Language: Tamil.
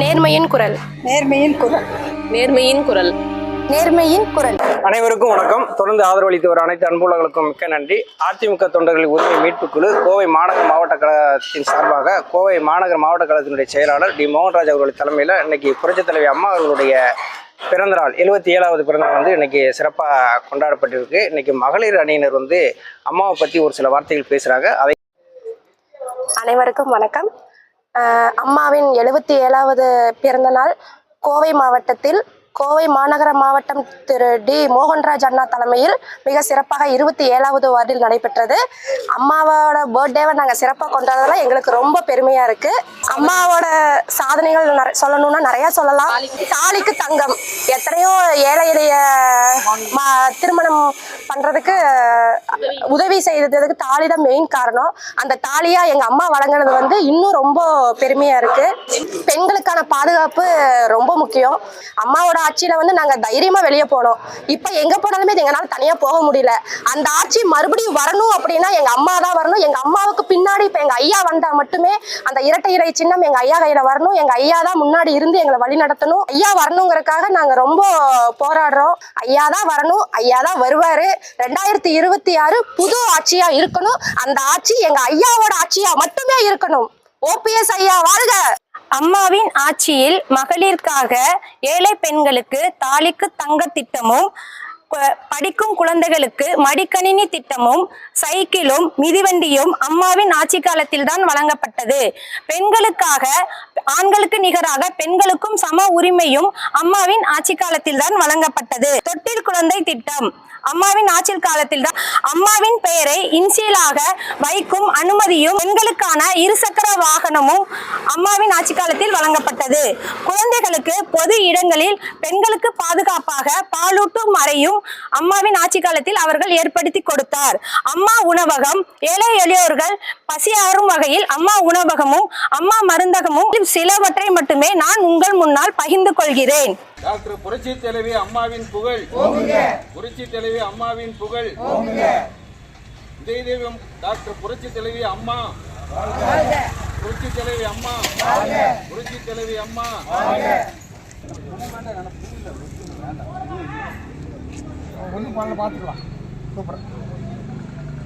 நேர்மையின் குரல். நேர்மையின் குரல். நேர்மையின் குரல். நேர்மையின் குரல். அனைவருக்கும் வணக்கம். தொடர்ந்து ஆதரவளித்து வரும் அனைத்து அன்புலகளுக்கும் மிக்க நன்றி. அதிமுக தொண்டர்களின் உரிமை மீட்புக் குழு கோவை மாநகர மாவட்ட கழகத்தின் சார்பாக கோவை மாநகர மாவட்ட கழகத்தினுடைய செயலாளர் டி மோகன்ராஜ் அவர்கள் தலைமையில் இன்னைக்கு புரட்சித் தலைவி அம்மா அவர்களுடைய பிறந்தநாள் எழுபத்தி ஏழாவது பிறந்தநாள் வந்து இன்னைக்கு சிறப்பாக கொண்டாடப்பட்டிருக்கு. இன்னைக்கு மகளிர் அணியினர் வந்து அம்மாவை பற்றி ஒரு சில வார்த்தைகள் பேசுகிறாங்க அதை அனைவருக்கும் வணக்கம். அம்மாவின் எழுபத்தி ஏழாவது பிறந்த நாள் கோவை மாவட்டத்தில் கோவை மாநகர மாவட்டம் திரு டி மோகன்ராஜ் அண்ணா தலைமையில் மிக சிறப்பாக இருபத்தி ஏழாவது வார்டில் நடைபெற்றது. அம்மாவோட பர்த்டேவை நாங்கள் சிறப்பாக கொண்டாடுறதுல எங்களுக்கு ரொம்ப பெருமையாக இருக்கு. அம்மாவோட சாதனைகள் சொல்லணும்னா நிறைய சொல்லலாம். தாலிக்கு தங்கம். எத்தனையோ ஏழை எளிய திருமணம் பண்றதுக்கு உதவி செய்ததுக்கு தாலி தான் மெயின் காரணம். அந்த தாலியா எங்க அம்மா வழங்கினது வந்து இன்னும் ரொம்ப பெருமையா இருக்கு. பெண்களுக்கான பாதுகாப்பு ரொம்ப முக்கியம். அம்மாவோட ஆட்சியில வந்து நாங்க தைரியமா வெளியே போனோம். இப்ப எங்க போனாலுமே எங்களால தனியா போக முடியல. அந்த ஆட்சி மறுபடியும் வரணும் அப்படின்னா எங்க அம்மா தான் வரணும். எங்க அம்மாவுக்கு பின்னாடி இப்ப எங்க ஐயா வந்தா மட்டுமே அந்த இரட்டை இறை சின்னம் எங்க ஐயா கையில வரணும். எங்க ஐயா தான் முன்னாடி இருந்து எங்களை வழி நடத்தணும் ஐயா வரணுங்கிறதுக்காக நாங்க ரொம்ப போராடுறோம். ஐயா தான் வரணும். ஐயா தான் வருவாரு. ரெண்டாயிரத்தி இருபத்தி ஆறு புது ஆட்சியா இருக்கணும். அந்த ஆட்சி எங்க ஐயாவோட ஆட்சியா மட்டுமே இருக்கணும். ஓபிஎஸ் ஐயா வாழ்க! அம்மாவின் ஆட்சியில் மகளிருக்காக ஏழை பெண்களுக்கு தாலிக்கு தங்க திட்டமும் படிக்கும் குழந்தைகளுக்கு மடிக்கணினி திட்டமும் சைக்கிளும் மிதிவண்டியும் அம்மாவின் ஆட்சி காலத்தில் தான் வழங்கப்பட்டது. பெண்களுக்காக ஆண்களுக்கு நிகராக பெண்களுக்கும் சம உரிமையும் அம்மாவின் ஆட்சி காலத்தில் தான் வழங்கப்பட்டது. தொட்டில் குழந்தை திட்டம். அம்மாவின் ஆட்சி காலத்தில் தான் அம்மாவின் பெயரை இன்சியலாக வைக்கும் அனுமதியும் பெண்களுக்கான இருசக்கர வாகனமும் அம்மாவின் ஆட்சி காலத்தில் வழங்கப்பட்டது. குழந்தைகளுக்கு பொது இடங்களில் பெண்களுக்கு பாதுகாப்பாக பாலூட்டும் அறையும் அம்மாவின் ஆட்சி காலத்தில் அவர்கள் ஏற்படுத்தி கொடுத்தார். அம்மா உணவகம் ஏழை எளியோர்கள் பசியாறும் வகையில் அம்மா உணவகமும் அம்மா மருந்தகமும் சிலவற்றை மட்டுமே நான் உங்கள் முன்னால் பகிர்ந்து கொள்கிறேன். டாக்டர் புரட்சி தலைவி அம்மாவின் புகழ். புரட்சி தலைவி அம்மாவின் புகழ். இதய தெய்வம் டாக்டர் புரட்சி தலைவி அம்மா. புரட்சி தலைவி அம்மா. புரட்சி தலைவி அம்மா. ஒன்றும் பண்ணல பார்த்துக்கலாம். சூப்பர்.